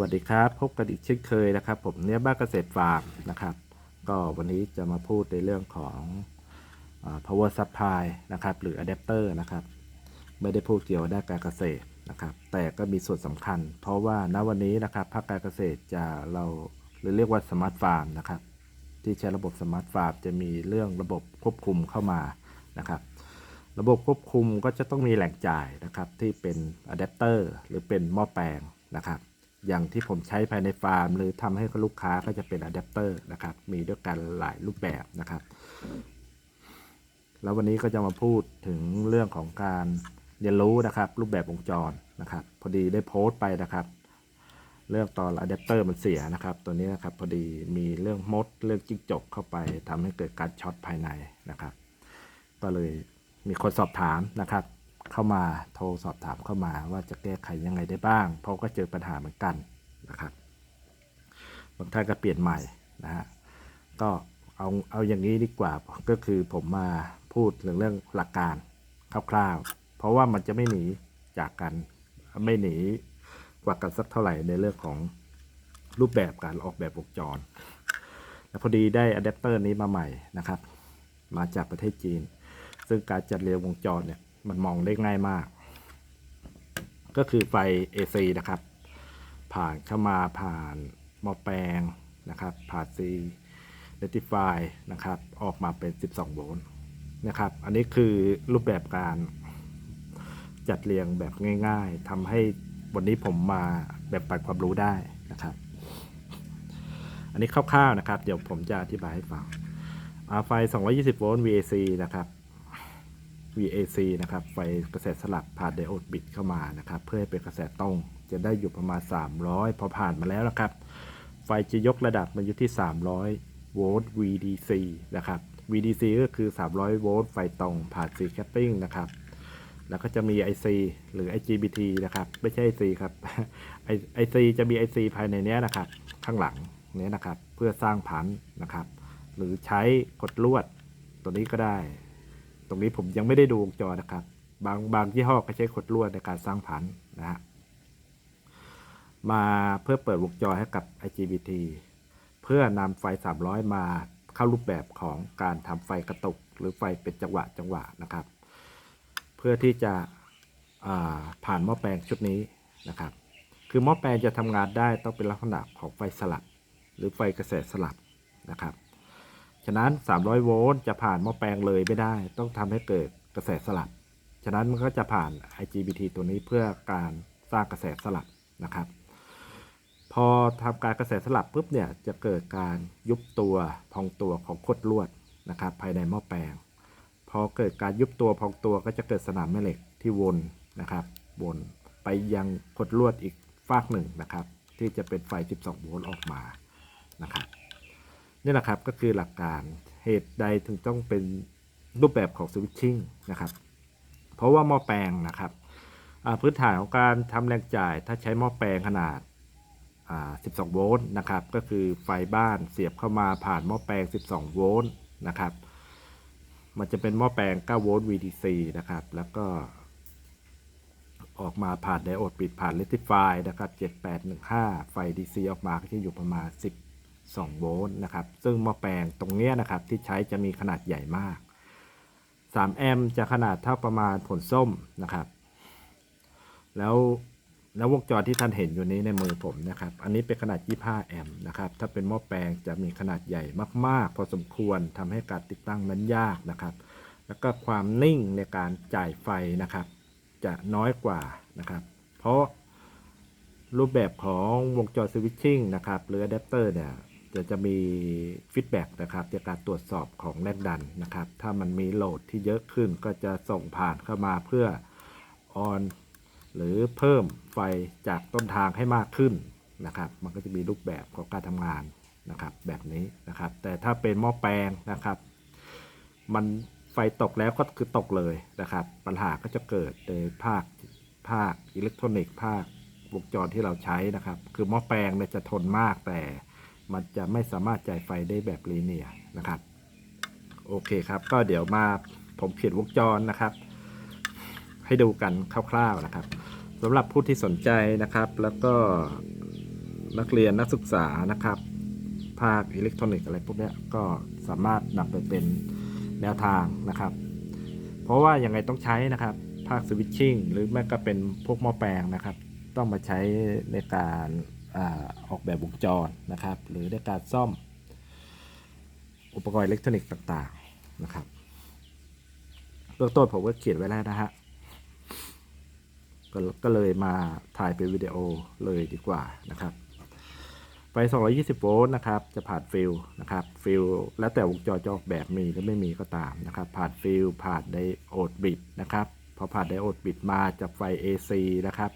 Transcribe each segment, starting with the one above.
วัสดีครับ พบกันอีกเช่นเคยนะครับ ผมเนี่ยบ้านเกษตรฟาร์มนะครับ ก็วันนี้จะมาพูดในเรื่องของอ power supply นะครับ หรือ adapter นะครับ ไม่ได้พูดเกี่ยวกับด้านการเกษตรนะครับ แต่ก็มีส่วนสำคัญ เพราะว่าณวันนี้นะครับภาคการเกษตรจะเราหรือเรียกว่าสมาร์ทฟาร์มนะครับ ที่ใช้ระบบสมาร์ทฟาร์มจะมีเรื่องระบบควบคุมเข้ามานะครับระบบควบคุมก็จะต้องมีแหล่งจ่ายนะครับที่เป็นอะแดปเตอร์หรือเป็นหม้อแปลงนะครับ อย่างที่ผมใช้ภายในฟาร์ม หรือทำให้ลูกค้าก็จะเป็นอะแดปเตอร์นะครับ มีด้วยกันหลายรูปแบบนะครับ แล้ววันนี้ก็จะมาพูดถึงเรื่องของการเรียนรู้นะครับ รูปแบบวงจรนะครับ พอดีได้โพสต์ไปนะครับ เรื่องตอนอะแดปเตอร์มันเสียนะครับ ตัวนี้นะครับพอดีมีเรื่องมดเรื่องจิ้งจกเข้าไปทำให้เกิดการช็อตภายในนะครับ ก็เลยมีคนสอบถามนะครับ เข้ามาโทรสอบถามเข้ามาว่าจะแก้ไขยังไงได้บ้าง เพราะก็เจอปัญหาเหมือนกันนะครับบางท่านก็เปลี่ยนใหม่นะฮะก็เอาเอาอย่างนี้ดีกว่าก็คือผมมาพูดเรื่องเรื่องหลักการคร่าวๆ เพราะว่ามันจะไม่หนีจากกันไม่หนีกว่ากันสักเท่าไหร่ในเรื่องของรูปแบบการออกแบบวงจรแล้วพอดีได้อะแดปเตอร์นี้มาใหม่นะครับ มาจากประเทศจีน ซึ่งการจัดเรียงวงจรเนี่ย มันมองได้ง่ายมาก ก็คือไฟ AC นะครับ ผ่านเข้ามาผ่านหม้อแปลงนะครับ ผ่าน C rectify นะครับ ออกมาเป็น 12 โวลต์นะครับ อันนี้คือรูปแบบการจัดเรียงแบบง่าย ๆทำให้วันนี้ผมมาแบบปันความรู้ได้นะครับ อันนี้คร่าวๆนะครับ เดี๋ยวผมจะอธิบายให้ฟังอ่าไฟ 220 โวลต์ VAC นะครับ VAC นะครับ ไฟกระแสสลับผ่านไดโอดบิดเข้ามานะครับ เพื่อให้เป็นกระแสตรง จะได้อยู่ประมาณ 300 พอผ่านมาแล้วนะครับ ไฟจะยกระดับมาอยู่ที่ 300 โวลต์ VDC นะครับ VDC ก็คือ 300 โวลต์ ไฟตรง ผ่าน C capping นะครับ แล้วก็จะมี IC หรือ IGBT นะครับ ไม่ใช่ IC ครับ IC จะมี IC ภายในนี้นะครับ ข้างหลังนี้นะครับ เพื่อสร้างผันนะครับ หรือใช้กดลวดตัวนี้ก็ได้ ตรงนี้ผมยังไม่ได้ดูวงจรนะครับ บางบางยี่ห้อก็ใช้ขดลวดในการสร้างผันนะฮะมาเพื่อเปิดวงจรให้กับ IGBT เพื่อนำไฟ 300 มาเข้ารูปแบบของการทำไฟกระตุก หรือไฟเป็นจังหวะจังหวะนะครับ เพื่อที่จะอ่าผ่านหม้อแปลงชุดนี้นะครับ คือหม้อแปลงจะทำงานได้ต้องเป็นลักษณะของไฟสลับ หรือไฟกระแสสลับนะครับ ฉะนั้น 300 โวลต์จะผ่านหม้อแปลงเลยไม่ได้ ต้องทำให้เกิดกระแสสลับ ฉะนั้นมันก็จะผ่าน IGBT ตัวนี้เพื่อการสร้างกระแสสลับนะครับ พอทำการกระแสสลับปุ๊บเนี่ยจะเกิดการยุบตัวพองตัวของคดลวดนะครับ ภายในหม้อแปลง พอเกิดการยุบตัวพองตัวก็จะเกิดสนามแม่เหล็กที่วนนะครับ วนไปยังคดลวดอีกฟากหนึ่งนะครับ ที่จะเป็นไฟ 12 โวลต์ออกมานะครับ นี่แหละครับก็คือหลักการเหตุใดถึงต้องเป็นรูปแบบของสวิตชิ่งนะครับ เพราะว่าหม้อแปลงนะครับพื้นฐานของการทำแรงจ่ายถ้าใช้หม้อแปลงขนาด 12 โวลต์นะครับ ก็คือไฟบ้านเสียบเข้ามาผ่านหม้อแปลง 12 โวลต์นะครับ มันจะเป็นหม้อแปลง 9 โวลต์ VDC นะครับ แล้วก็ ออกมาผ่านไดโอดปิดผ่าน rectify นะครับ 7815 ไฟ DC ออกมาก็จะอยู่ประมาณ 10 2 โวลต์นะครับ ซึ่งหม้อแปลงตรงเนี้ยนะครับที่ใช้จะมีขนาดใหญ่มาก 3 แอมป์จะขนาดเท่าประมาณผลส้มนะครับ แล้วแล้ววงจรที่ท่านเห็นอยู่นี้ในมือผมนะครับ อันนี้เป็นขนาด 25 แอมป์นะครับ ถ้าเป็นหม้อแปลงจะมีขนาดใหญ่มาก ๆ พอสมควรทำให้การติดตั้งนั้นยากนะครับ แล้วก็ความนิ่งในการจ่ายไฟนะครับ จะน้อยกว่านะครับ เพราะรูปแบบของวงจรสวิตชิ่งนะครับหรืออะแดปเตอร์เนี่ย จะจะมีฟีดแบ็กนะครับจากการตรวจสอบของแรงดันนะครับ ถ้ามันมีโหลดที่เยอะขึ้นก็จะส่งผ่านเข้ามาเพื่อออนหรือเพิ่มไฟจากต้นทางให้มากขึ้นนะครับ มันก็จะมีรูปแบบของการทำงานนะครับแบบนี้นะครับ แต่ถ้าเป็นหม้อแปลงนะครับ มันไฟตกแล้วก็คือตกเลยนะครับ ปัญหาก็จะเกิดในภาคภาคอิเล็กทรอนิกส์ภาควงจรที่เราใช้นะครับ คือหม้อแปลงเนี่ยจะทนมากแต่ มันจะไม่สามารถจ่ายไฟได้แบบลีเนียนะครับ โอเคครับ ก็เดี๋ยวมาผมเขียนวงจรนะครับ ให้ดูกันคร่าวๆนะครับสำหรับผู้ที่สนใจนะครับ แล้วก็นักเรียนนักศึกษานะครับ ภาคอิเล็กทรอนิกส์อะไรพวกนี้ก็สามารถนำไปเป็นแนวทางนะครับ เพราะว่ายังไงต้องใช้นะครับ ภาคสวิตชิ่งหรือแม้ก็เป็นพวกหม้อแปลงนะครับ ต้องมาใช้ในการ อออกแบบวงจรนะครับ หรือในการซ่อมอุปกรณ์อิเล็กทรอนิกส์ต่างๆนะครับเบื้องต้นผมก็เขียนไว้แล้วนะฮะก็ก็เลยมาถ่ายเป็นวิดีโอเลยดีกว่านะครับไฟ 220 โวลต์นะครับ จะผ่านฟิลนะครับ ฟิลแล้วแต่วงจรจะออกแบบมีหรือไม่มีก็ตามนะครับ ผ่านฟิลผ่านไดโอดบิดนะครับ พอผ่านไดโอดบิดมาจากไฟ AC นะครับ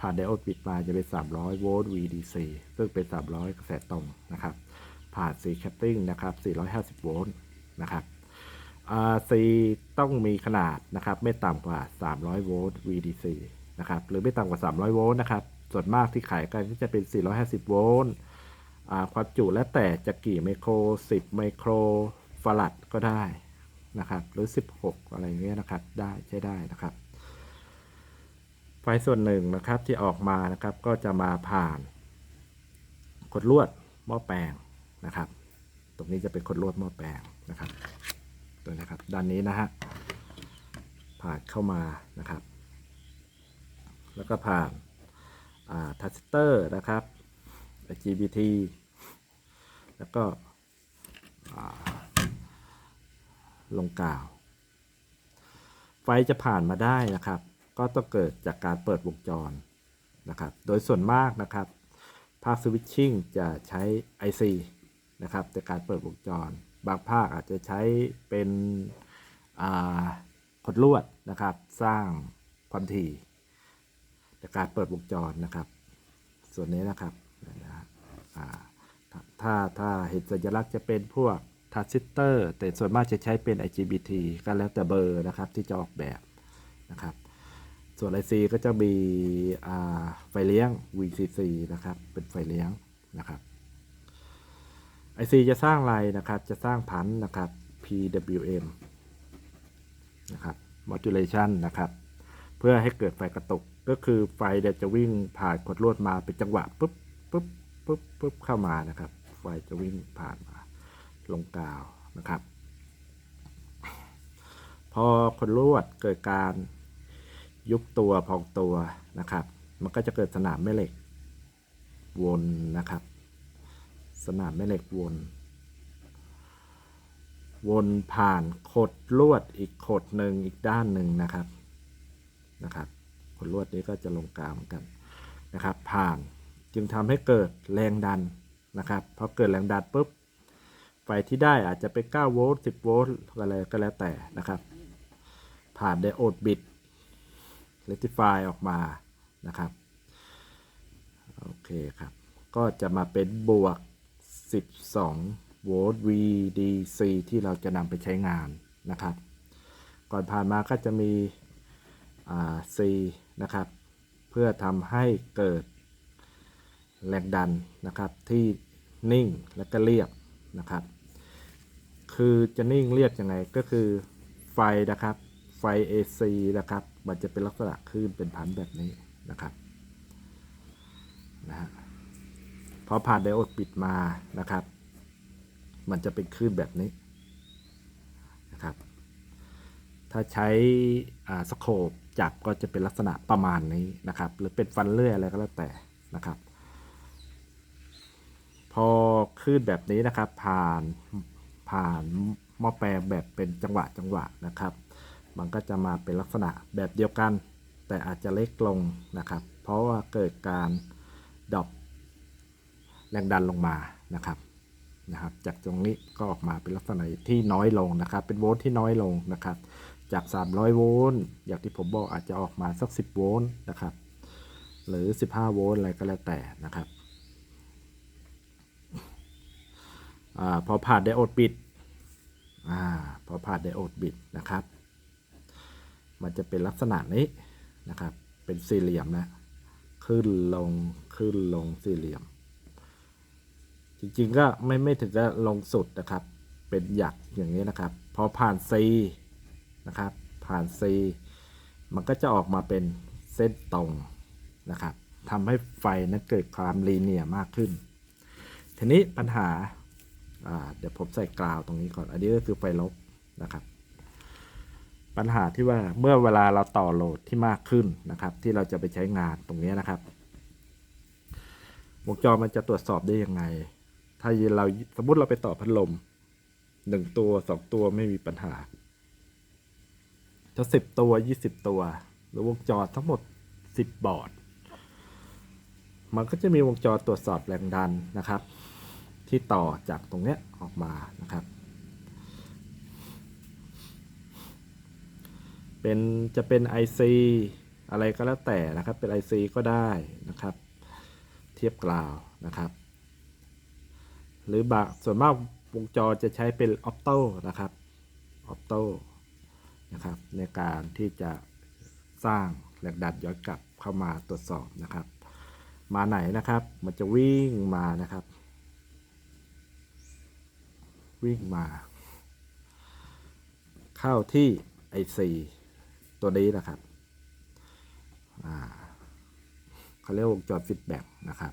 ผ่านไดโอดบิดมาจะเป็น 300 โวลต์ VDC ซึ่งเป็น 300 กระแสตรงนะครับ ผ่าน C capping นะครับ 450 โวลต์นะครับอ่า C ต้องมีขนาดนะครับไม่ต่ำกว่า 300 โวลต์ VDC นะครับหรือไม่ต่ำกว่า 300 โวลต์นะครับ ส่วนมากที่ขายกันก็จะเป็น 450 โวลต์ความจุแล้วแต่จะกี่ไมโคร 10 ไมโครฟารัดก็ได้นะครับ หรือ 16 อะไรเงี้ยนะครับ ได้ใช้ได้นะครับ ไฟส่วนหนึ่งนะครับที่ออกมานะครับก็จะมาผ่านขดลวดหม้อแปลงนะครับ ตรงนี้จะเป็นขดลวดหม้อแปลงนะครับตัวนี้ครับด้านนี้นะฮะผ่านเข้ามานะครับ แล้วก็ผ่านทัสเตอร์นะครับ LGBT แล้วก็ลงกาว ไฟจะผ่านมาได้นะครับ ก็ต้องเกิดจากการเปิดวงจรนะครับ โดยส่วนมากนะครับภาคสวิตชิ่งจะใช้ IC นะครับในการเปิดวงจร บางภาคอาจจะใช้เป็นขดลวดนะครับ สร้างความถี่ในการเปิดวงจรนะครับ ส่วนนี้นะครับนะฮะอ่าถ้าถ้าถ้าเห็นสัญลักษณ์จะเป็นพวกทรานซิสเตอร์แต่ส่วนมากจะใช้เป็น IGBT ก็แล้วแต่เบอร์นะครับที่จะออกแบบนะครับ ส่วน IC ก็จะมีไฟเลี้ยง VCC นะครับ เป็นไฟเลี้ยงนะครับ IC จะสร้างอะไรนะครับ จะสร้างพันธุ์นะครับ PWM นะครับ modulation นะครับ เพื่อให้เกิดไฟกระตุก ก็คือไฟเดี๋ยวจะวิ่งผ่านกดลวดมาเป็นจังหวะปุ๊บปุ๊บปุ๊บปุ๊บเข้ามานะครับ ไฟจะวิ่งผ่านมาลงกาวนะครับ พอคนลวดเกิดการ ยุบตัวพองตัวนะครับ มันก็จะเกิดสนามแม่เหล็กวนนะครับ สนามแม่เหล็กวน วนผ่านขดลวดอีกขดหนึ่งอีกด้านหนึ่งนะครับนะครับขดลวดนี้ก็จะลงกลาวเหมือนกันนะครับ ผ่านจึงทำให้เกิดแรงดันนะครับพอเกิดแรงดันปุ๊บไฟที่ได้อาจจะเป็น9โวลต์10โวลต์อะไรก็แล้วแต่นะครับ ผ่านไดโอดบิด เรติฟายออกมานะครับโอเคครับ ก็จะมาเป็นบวก 12 โวลต์ VDC ที่เราจะนำไปใช้งานนะครับ ก่อนผ่านมาก็จะมีอ่า C นะครับ เพื่อทำให้เกิดแรงดันนะครับที่นิ่งและก็เรียบนะครับ คือจะนิ่งเรียบยังไงก็คือไฟนะครับ ไฟ AC นะครับ มันจะเป็นลักษณะคลื่นเป็นพันแบบนี้นะครับนะฮะพอผ่านไดโอดปิดมานะครับ มันจะเป็นคลื่นแบบนี้นะครับ ถ้าใช้สโคปจับก็จะเป็นลักษณะประมาณนี้นะครับ หรือเป็นฟันเลื่อยอะไรก็แล้วแต่นะครับ พอคลื่นแบบนี้นะครับผ่านผ่านหม้อแปลงแบบเป็นจังหวะจังหวะนะครับ มันก็จะมาเป็นลักษณะแบบเดียวกัน แต่อาจจะเล็กลงนะครับ เพราะว่าเกิดการดรอปแรงดันลงมานะครับนะครับ จากตรงนี้ก็ออกมาเป็นลักษณะที่น้อยลงนะครับ เป็นโวลต์ที่น้อยลงนะครับ จาก 300 โวลต์อย่างที่ผมบอกอาจจะออกมาสัก 10 โวลต์นะครับ หรือ 15 โวลต์อะไรก็แล้วแต่นะครับอพอผ่านไดโอดบิดอพอผ่านไดโอดบิดนะครับ มันจะเป็นลักษณะนี้นะครับ เป็นสี่เหลี่ยมนะขึ้นลงขึ้นลงสี่เหลี่ยม จริงๆก็ไม่ไม่ถึงจะลงสุดนะครับ เป็นหยักอย่างนี้นะครับ พอผ่าน C นะครับ ผ่าน C มันก็จะออกมาเป็นเส้นตรงนะครับทำให้ไฟนั้นเกิดความลีเนียมากขึ้น ทีนี้ปัญหาอ่าเดี๋ยวผมใส่กราวตรงนี้ก่อน อันนี้ก็คือไฟลบนะครับ ปัญหาที่ว่าเมื่อเวลาเราต่อโหลดที่มากขึ้นนะครับ ที่เราจะไปใช้งานตรงนี้นะครับ วงจรมันจะตรวจสอบได้ยังไง ถ้าเราสมมติเราไปต่อพัดลมหนึ่งตัวสองตัวไม่มีปัญหา ถ้าสิบตัวยี่สิบตัว หรือวงจรทั้งหมดสิบบอร์ดมันก็จะมีวงจรตรวจสอบแรงดันนะครับ ที่ต่อจากตรงเนี้ยออกมานะครับ เป็นจะเป็น IC อะไรก็แล้วแต่นะครับ เป็น IC ก็ได้นะครับ เทียบกล่าวนะครับ หรือบางส่วนมากวงจรจะใช้เป็นออ t โตนะครับออ t โตนะครับในการที่จะสร้างแรงดันย้อนกลับเข้ามาตรวจสอบนะครับ มาไหนนะครับ มันจะวิ่งมานะครับ วิ่งมา เข้าที่ IC ตัวนี้นะครับเขาเรียกวงจรฟีดแบ็กนะครับ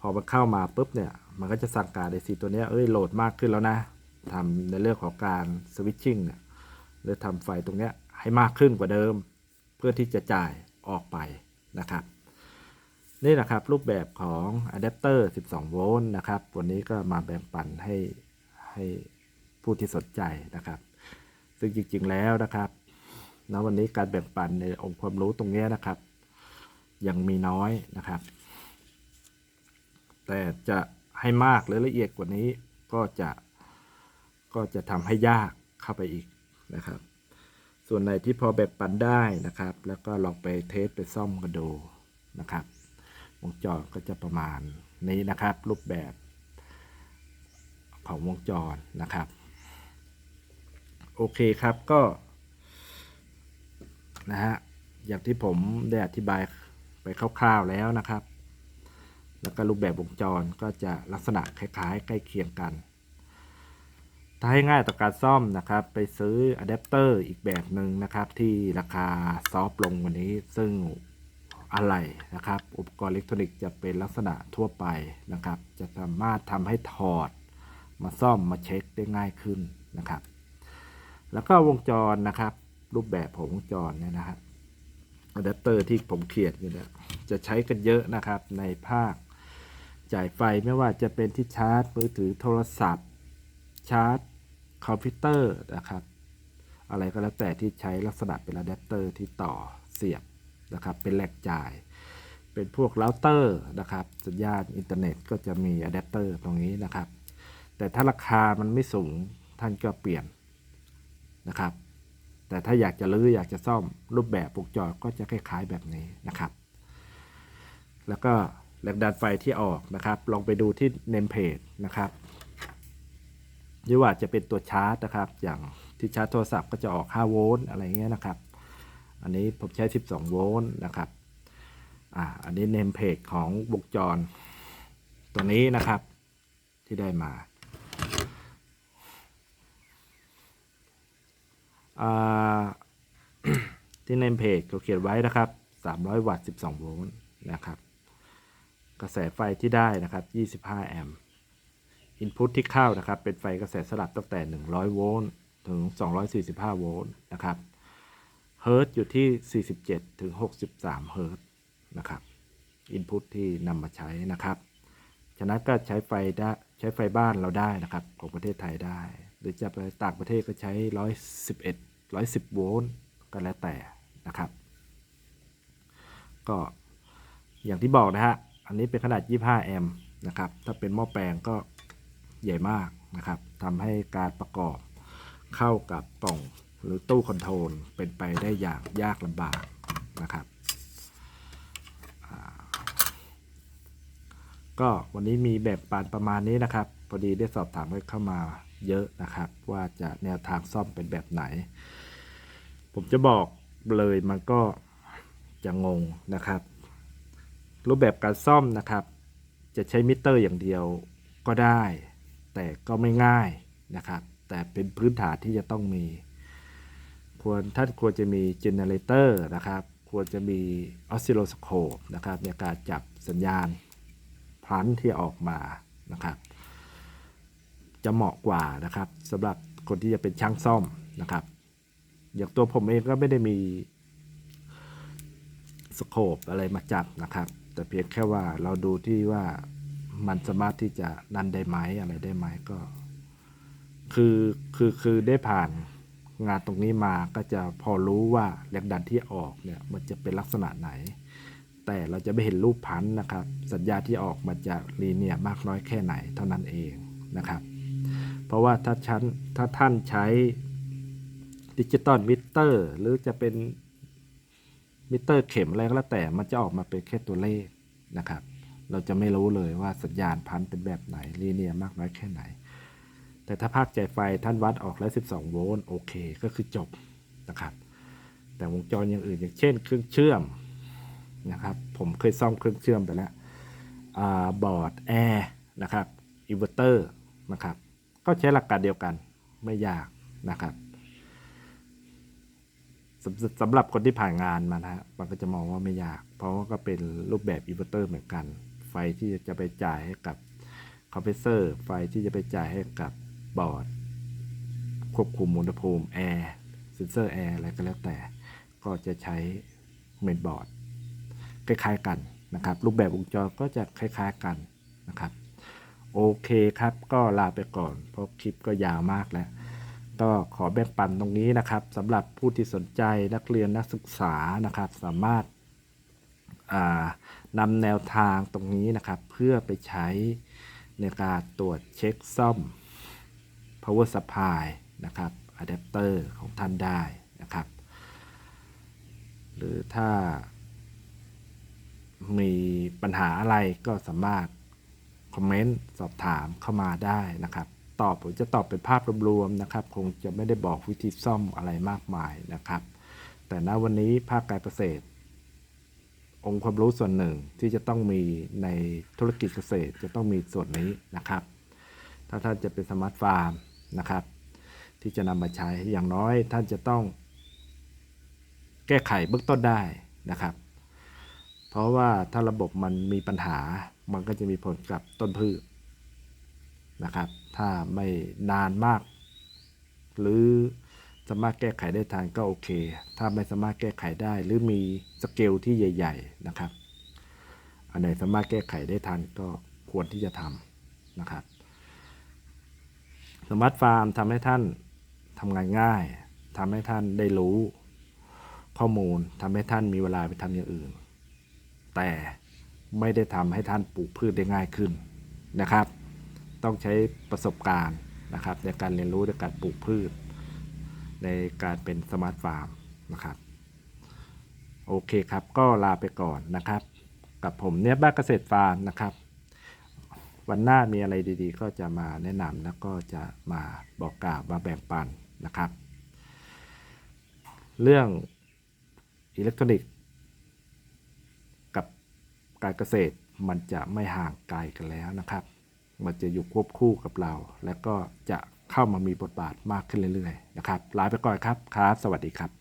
พอมันเข้ามาปุ๊บเนี่ย มันก็จะสั่งการ IC ตัวนี้เอ้ยโหลดมากขึ้นแล้วนะทำในเรื่องของการสวิตชิ่งเนี่ยหรือทำไฟตรงนี้ให้มากขึ้นกว่าเดิม เพื่อที่จะจ่ายออกไปนะครับ นี่นะครับรูปแบบของอะแดปเตอร์ 12 โวลต์นะครับ วันนี้ก็มาแบ่งปันให้ให้ผู้ที่สนใจนะครับ ซึ่งจริงๆแล้วนะครับ ณวันนี้การแบ่งปันในองค์ความรู้ตรงนี้นะครับ ยังมีน้อยนะครับ แต่จะให้มากหรือละเอียดกว่านี้ก็จะก็จะทำให้ยากเข้าไปอีกนะครับ ส่วนไหนที่พอแบ่งปันได้นะครับ แล้วก็ลองไปเทสไปซ่อมกันดูนะครับวงจรก็จะประมาณนี้นะครับ รูปแบบของวงจรนะครับ โอเคครับก็ นะฮะอย่างที่ผมได้อธิบายไปคร่าวๆแล้วนะครับ แล้วก็รูปแบบวงจรก็จะลักษณะคล้ายๆ ใกล้เคียงกัน ถ้าให้ง่ายต่อการซ่อมนะครับ ไปซื้ออะแดปเตอร์อีกแบบหนึ่งนะครับ ที่ราคาซอฟลงวันนี้ ซึ่งอะไรนะครับ อุปกรณ์อิเล็กทรอนิกส์จะเป็นลักษณะทั่วไปนะครับ จะสามารถทำให้ถอด มาซ่อมมาเช็คได้ง่ายขึ้นนะครับ แล้วก็วงจรนะครับ รูปแบบของวงจรเนี่ยนะครับอะแดปเตอร์ที่ผมเขียนอยู่เนี่ยจะใช้กันเยอะนะครับในภาคจ่ายไฟไม่ว่าจะเป็นที่ชาร์จมือถือโทรศัพท์ ชาร์จคอมพิวเตอร์นะครับ อะไรก็แล้วแต่ที่ใช้ลักษณะเป็นอะแดปเตอร์ที่ต่อเสียบนะครับ เป็นแหลกจ่าย เป็นพวกเราเตอร์นะครับ สัญญาณอินเทอร์เน็ตก็จะมีอะแดปเตอร์ตรงนี้นะครับ แต่ถ้าราคามันไม่สูงท่านก็เปลี่ยนนะครับ แต่ถ้าอยากจะรื้ออยากจะซ่อมรูปแบบวงจรก็จะคล้ายๆแบบนี้นะครับ แล้วก็แรงดันไฟที่ออกนะครับ ลองไปดูที่เนมเพจนะครับหรือว่าจะเป็นตัวชาร์จนะครับ อย่างที่ชาร์จโทรศัพท์ก็จะออก 5 โวลต์อะไรเงี้ยนะครับ อันนี้ผมใช้ 12 โวลต์นะครับอ่าอันนี้เนมเพจของวงจรตัวนี้นะครับที่ได้มา อ่า ที่เนเพจเขาเขียนไว้นะครับ 300 วัตต์ 12 โวลต์นะครับ กระแสไฟที่ได้นะครับ 25 แอมป์อินพุตที่เข้านะครับ เป็นไฟกระแสสลับตั้งแต่ 100 โวลต์ถึง 245 โวลต์นะครับเฮิร์ตอยู่ที่ 47 ถึง 63 เฮิร์ตนะครับอินพุตที่นำมาใช้นะครับ ฉะนั้นก็ใช้ไฟได้ใช้ไฟบ้านเราได้นะครับ ของประเทศไทยได้ หรือจะไปต่างประเทศก็ใช้ 111 110 โวลต์ก็แล้วแต่นะครับ ก็อย่างที่บอกนะฮะ อันนี้เป็นขนาด 25 แอมป์นะครับ ถ้าเป็นหม้อแปลงก็ใหญ่มากนะครับทำให้การประกอบเข้ากับกล่องหรือตู้คอนโทรลเป็นไปได้อย่างยากลำบากนะครับ ก็วันนี้มีแบบปานประมาณนี้นะครับ พอดีได้สอบถามกันเข้ามา เยอะนะครับ ว่าจะแนวทางซ่อมเป็นแบบไหน ผมจะบอกเลยมันก็จะงงนะครับ รูปแบบการซ่อมนะครับ จะใช้มิเตอร์อย่างเดียวก็ได้ แต่ก็ไม่ง่ายนะครับ แต่เป็นพื้นฐานที่จะต้องมี ควรท่านควรจะมีเจเนเรเตอร์นะครับ ควรจะมีออสซิโลสโคปนะครับในการจับสัญญาณพลันที่ออกมานะครับ จะเหมาะกว่านะครับสำหรับคนที่จะเป็นช่างซ่อมนะครับ อย่างตัวผมเองก็ไม่ได้มีสโคปอะไรมาจับนะครับ แต่เพียงแค่ว่าเราดูที่ว่ามันสามารถที่จะนันได้ไหมอะไรได้ไหมก็ คือคือคือได้ผ่านงานตรงนี้มาก็จะพอรู้ว่าแรงดันที่ออกเนี่ยมันจะเป็นลักษณะไหน แต่เราจะไม่เห็นรูปพันธ์นะครับ สัญญาที่ออกมันจะลีเนียมากน้อยแค่ไหนเท่านั้นเองนะครับ เพราะว่าถ้าชั้นถ้าท่านใช้ดิจิตอลมิเตอร์ หรือจะเป็นมิเตอร์เข็มอะไรก็แล้วแต่มันจะออกมาเป็นแค่ตัวเลขนะครับ เราจะไม่รู้เลยว่าสัญญาณพันเป็นแบบไหนลีเนียมากน้อยแค่ไหน แต่ถ้าภาคใจไฟท่านวัดออกแล้ว 12 โวลต์โอเคก็คือจบนะครับ แต่วงจรอย่างอื่นอย่างเช่น เครื่องเชื่อมนะครับผมเคยซ่อมเครื่องเชื่อมไปแล้วอาบอร์ดแอร์นะครับอินเวอร์เตอร์นะครับ ก็ใช้หลักการเดียวกันไม่ยากนะครับสำสำหรับคนที่ผ่านงานมานะฮะมันก็จะมองว่าไม่ยาก เพราะว่าก็เป็นรูปแบบอินเวอร์เตอร์เหมือนกัน ไฟที่จะไปจ่ายให้กับคอมเพรสเซอร์ ไฟที่จะไปจ่ายให้กับบอร์ด ควบคุมอุณหภูมิแอร์เซนเซอร์แอร์อะไรก็แล้วแต่ ก็จะใช้เมนบอร์ดคล้ายๆกันนะครับ รูปแบบวงจรก็จะคล้ายๆกันนะครับ โอเคครับ ก็ลาไปก่อน เพราะคลิปก็ยาวมากแล้ว ก็ขอแบ่งปันตรงนี้นะครับสำหรับผู้ที่สนใจนักเรียนนักศึกษานะครับ สามารถานำแนวทางตรงนี้นะครับ เพื่อไปใช้ในการตรวจเช็คซ่อม power supply นะครับอะแดปเตอร์ของท่านได้นะครับ หรือถ้ามีปัญหาอะไรก็สามารถ คอมเมนต์สอบถามเข้ามาได้นะครับ ตอบผมจะตอบเป็นภาพรวมๆนะครับ คงจะไม่ได้บอกวิธีซ่อมอะไรมากมายนะครับ แต่ณวันนี้ภาคการเกษตร องค์ความรู้ส่วนหนึ่งที่จะต้องมีในธุรกิจเกษตรจะต้องมีส่วนนี้นะครับ ถ้าท่านจะเป็นสมาร์ทฟาร์มนะครับ ที่จะนำมาใช้อย่างน้อยท่านจะต้อง แก้ไขเบื้องต้นได้นะครับ เพราะว่าถ้าระบบมันมีปัญหา มันก็จะมีผลกับต้นพืชนะครับ ถ้าไม่นานมาก หรือสามารถแก้ไขได้ทันก็โอเค ถ้าไม่สามารถแก้ไขได้หรือมีสเกลที่ใหญ่ ๆนะครับ อันไหนสามารถแก้ไขได้ทันก็ควรที่จะทำนะครับ สมาร์ทฟาร์มทำให้ท่านทำงานง่ายทำให้ท่านได้รู้ข้อมูลทำให้ท่านมีเวลาไปทำอย่างอื่น แต่ ไม่ได้ทำให้ท่านปลูกพืชได้ง่ายขึ้นนะครับ ต้องใช้ประสบการณ์นะครับในการเรียนรู้ในการปลูกพืช ในการเป็นสมาร์ทฟาร์มนะครับโอเคครับก็ลาไปก่อนนะครับ กับผมเนี่ยบ้านเกษตรฟาร์มนะครับ วันหน้ามีอะไรดีๆ ก็จะมาแนะนำแล้วก็จะมาบอกกล่าวมาแบ่งปันนะครับ เรื่องอิเล็กทรอนิกส์ การเกษตรมันจะไม่ห่างไกลกันแล้วนะครับ มันจะอยู่ควบคู่กับเรา และก็จะเข้ามามีบทบาทมากขึ้นเรื่อยๆนะครับลาไปก่อนครับครับ สวัสดีครับ